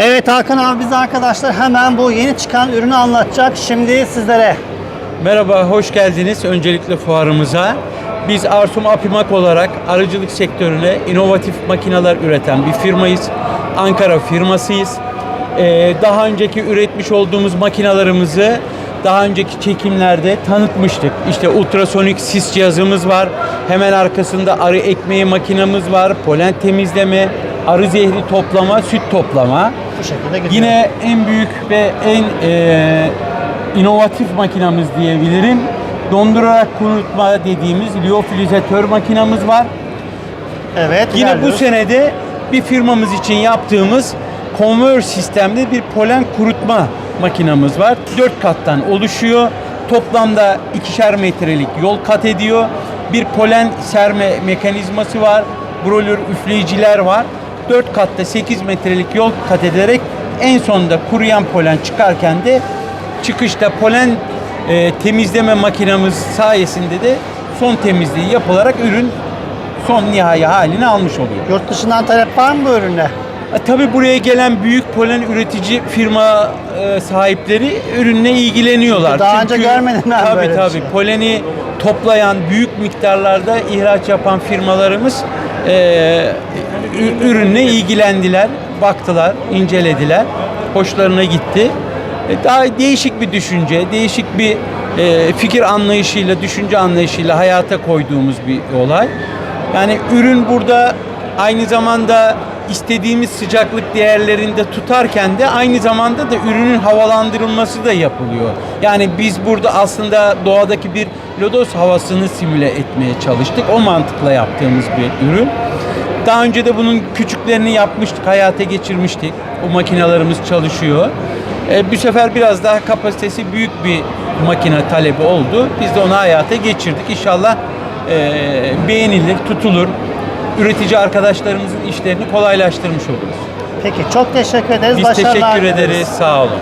Evet Hakan abi biz arkadaşlar hemen bu yeni çıkan ürünü anlatacak şimdi sizlere. Merhaba, hoş geldiniz öncelikle fuarımıza. Biz Arsum Apimak olarak arıcılık sektörüne inovatif makineler üreten bir firmayız. Ankara firmasıyız. Ee, daha önceki üretmiş olduğumuz makinalarımızı daha önceki çekimlerde tanıtmıştık. İşte ultrasonik sis cihazımız var. Hemen arkasında arı ekmeği makinamız var. Polen temizleme, arı zehri toplama, süt toplama. Bu şekilde gidiyor. Yine en büyük ve en e, inovatif makinamız diyebilirim. Dondurarak kurutma dediğimiz liofilizatör makinamız var. evet, Yine bu ilerliyoruz. senede bir firmamız için yaptığımız konveyör sistemli bir polen kurutma makinamız var. Dört kattan oluşuyor. Toplamda ikişer metrelik yol kat ediyor. Bir polen serme mekanizması var. Brolür üfleyiciler var. Dört katta 8 metrelik yol kat ederek en sonunda kuruyan polen çıkarken de çıkışta polen e, temizleme makinamız sayesinde de son temizliği yapılarak ürün son nihai halini almış oluyor. Yurt dışından talep var mı bu ürüne? E, Tabii buraya gelen büyük polen üretici firma e, sahipleri ürünle ilgileniyorlar. Çünkü daha önce görmedim ben tabii, böyle bir tabii, şey. poleni toplayan büyük miktarlarda ihraç yapan firmalarımız e, ürünle ilgilendiler, baktılar, incelediler. Hoşlarına gitti. E, daha değişik bir düşünce, değişik bir e, fikir anlayışıyla, düşünce anlayışıyla hayata koyduğumuz bir olay. Yani ürün burada aynı zamanda istediğimiz sıcaklık değerlerinde tutarken de aynı zamanda da ürünün havalandırılması da yapılıyor. Yani biz burada aslında doğadaki bir lodos havasını simüle etmeye çalıştık. O mantıkla yaptığımız bir ürün. Daha önce de bunun küçüklerini yapmıştık, hayata geçirmiştik. O makinalarımız çalışıyor. E, bu sefer biraz daha kapasitesi büyük bir makine talebi oldu. Biz de onu hayata geçirdik. İnşallah e, beğenilir, tutulur. Üretici arkadaşlarımızın işlerini kolaylaştırmış oluruz. Peki çok teşekkür ederiz. Biz Başarılar teşekkür ederiz. Sağ olun.